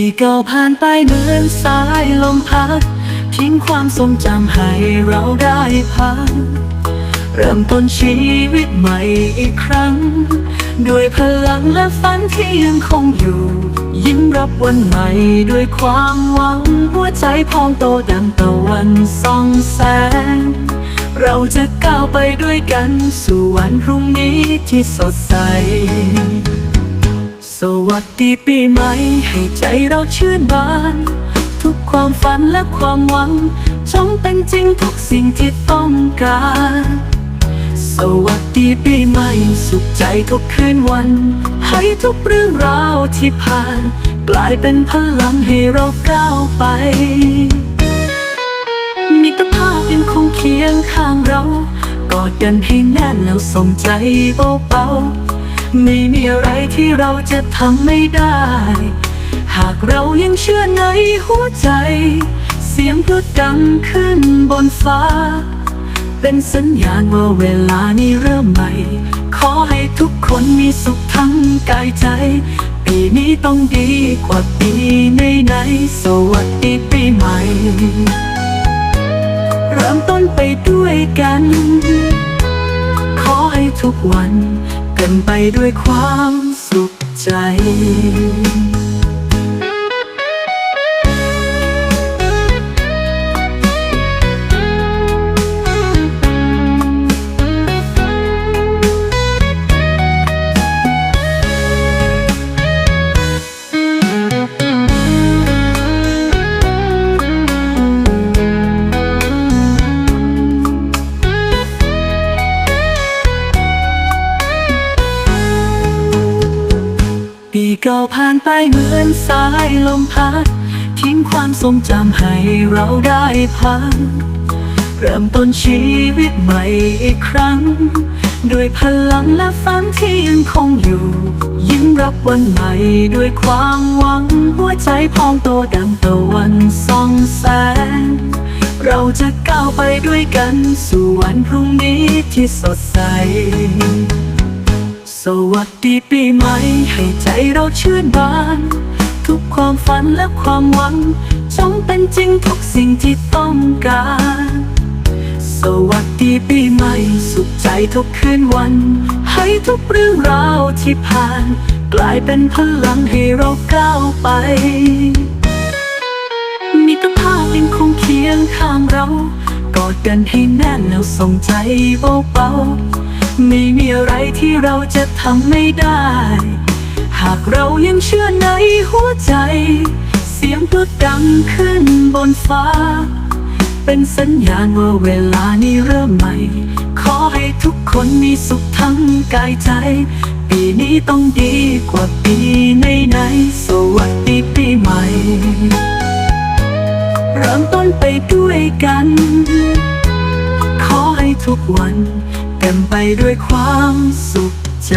ีเก่าผ่านไปเหมือนสายลมพัดทิ้งความทรงจำให้เราได้พักเริ่มต้นชีวิตใหม่อีกครั้ง ด้วยพลังและฝันที่ยังคงอยู่ ยิ้มรับวันใหม่ด้วยความหวัง หัวใจพองโตดังตะวันส่องแสง เราจะก้าวไปด้วยกันสู่วันพรุ่งนี้ที่สดใส วัสดีปีใหม่ให้ใจเราชื่นบาน ทุกความฝันและความหวังจงเป็นจริงทุกสิ่งที่ต้องการ สวัสดีปีใหม่สุขใจทุกคืนวัน ให้ทุกเรื่องราวที่ผ่าน กลายเป็นพลังให้เราก้าวไป มิตรภาพยังคงเคียงข้างเรา กอดกันให้แน่นแล้วส่งใจเบาๆ ไม่มีอะไรที่เราจะทำไม่ได้ หากเรายังเชื่อในหัวใจ เสียงพูดดังขึ้นบนฟ้า เป็นสัญญาณว่าเวลานี้เริ่มใหม่ ขอให้ทุกคนมีสุขทั้งกายใจ ปีนี้ต้องดีกว่าปีไหนๆสวัสดีปีใหม่ เริ่มต้นไปด้วยกัน ขอให้ทุกวัน เป็นไปด้วยความสุขใจ ปีเก่าผ่านไปเหมือนสายลมพัด ทิ้งความทรงจำให้เราได้พักเริ่มต้นชีวิตใหม่อีกครั้ง ด้วยพลังและฝันที่ยังคงอยู่ ยิ้มรับวันใหม่ด้วยความหวัง หัวใจพองโตดังตะวันส่องแสง เราจะก้าวไปด้วยกันสู่วันพรุ่งนี้ที่สดใส สวัสดีปีใหม่ให้ใจเราชื่นบาน ทุกความฝันและความหวังจงเป็นจริงทุกสิ่งที่ต้องการ สวัสดีปีใหม่สุขใจทุกคืนวัน ให้ทุกเรื่องราวที่ผ่าน กลายเป็นพลังให้เราก้าวไป มิตรภาพยังคงเคียงข้างเรา กอดกันให้แน่นแล้วส่งใจเบาๆ ไม่มีอะไรที่เราจะทำไม่ได้ หากเรายังเชื่อในหัวใจ เสียงพูดดังขึ้นบนฟ้า เป็นสัญญาณว่าเวลานี้เริ่มใหม่ ขอให้ทุกคนมีสุขทั้งกายใจ ปีนี้ต้องดีกว่าปีไหนๆสวัสดีปีใหม่ เริ่มต้นไปด้วยกัน ขอให้ทุกวัน เต็มไปด้วยความสุขใจ